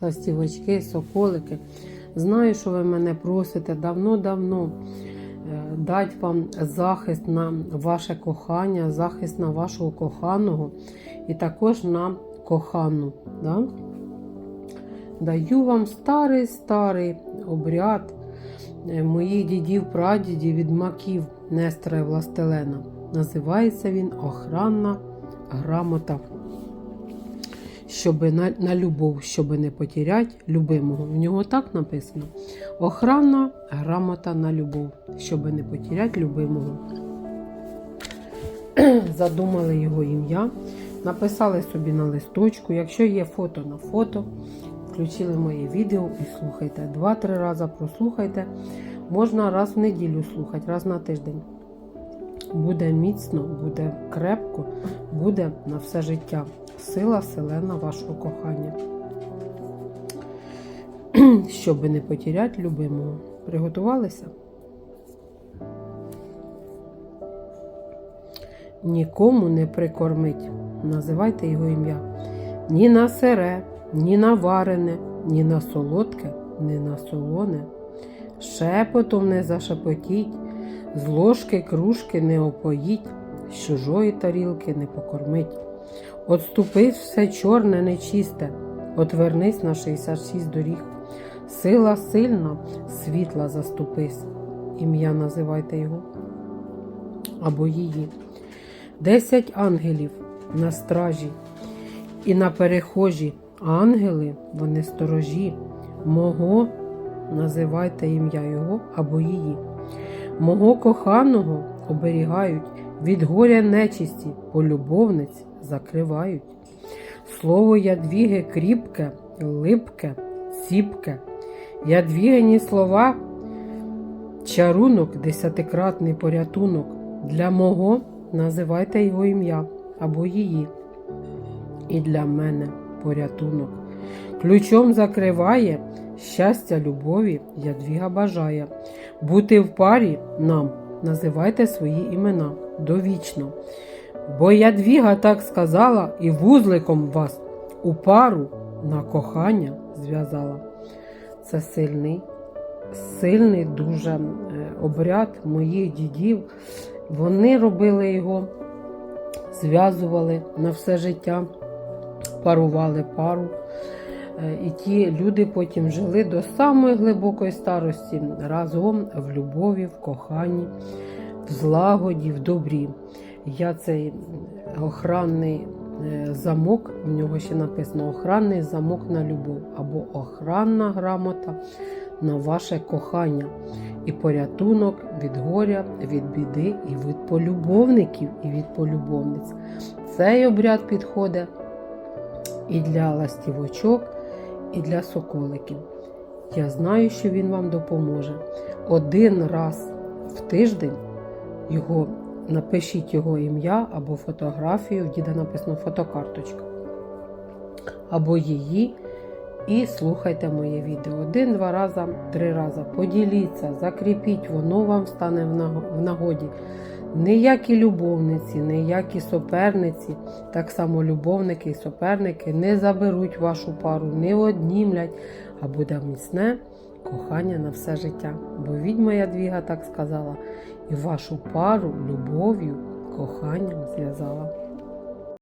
ластівочки, соколики. Знаю, що ви мене просите давно-давно е, дати вам захист на ваше кохання, захист на вашого коханого і також на кохану. Да? Даю вам старий-старий обряд е, моїх дідів, прадідів, відмаків Нестора і Властелена. Називається він Охранна грамота. Щоб на, на любов, щоб не потерять любимого. В нього так написано. Охранна грамота на любов, щоб не потерять любимого. Задумали його ім'я, написали собі на листочку. Якщо є фото на фото, включили моє відео і слухайте. Два-три рази прослухайте. Можна раз в неділю слухати, раз на тиждень. Буде міцно, буде крепко, буде на все життя. Сила селена вашого кохання. Щоб не потерять любимого. Приготувалися? Нікому не прикормить. Називайте його ім'я. Ні на сире, ні на варене, ні на солодке, ні на солоне. Шепотом не зашепотіть, з ложки кружки не опоїть, з чужої тарілки не покормить. Отступись все чорне, нечисте, отвернись на 66 доріг. Сила сильна, світла заступись. Ім'я називайте його або її. Десять ангелів на стражі і на перехожі. Ангели, вони сторожі. Мого називайте ім'я його або її. Мого коханого оберігають, від горя нечисті, полюбовниць закривають. Слово ядвіги кріпке, липке, ціпке. Ядвігані слова, чарунок, десятикратний порятунок. Для мого називайте його ім'я або її. І для мене порятунок. Ключом закриває щастя любові, ядвіга бажає. Бути в парі нам називайте свої імена довічно. Бо ядвіга так сказала і вузликом вас у пару на кохання зв'язала. Це сильний, сильний дуже е, обряд моїх дідів. Вони робили його, зв'язували на все життя, парували пару. Е, І ті люди потім жили до самої глибокої старості разом в любові, в коханні, в злагоді, в добрі. Я цей охранний е, замок, в нього ще написано охранний замок на любов або охранна грамота на ваше кохання і порятунок від горя, від біди і від полюбовників, і від полюбовниць. Цей обряд підходить і для ластівочок, і для соколиків. Я знаю, що він вам допоможе. Один раз в тиждень його напишіть його ім'я або фотографію, в діда написано фотокарточка, або її. І слухайте моє відео. Один-два рази, три рази. Поділіться, закріпіть, воно вам стане в нагоді. Ніякі любовниці, ніякі суперниці, так само любовники і суперники не заберуть вашу пару, не однімлять, а буде міцне кохання на все життя. Бо відьма Ядвіга так сказала, і вашу пару любов'ю, коханням зв'язала.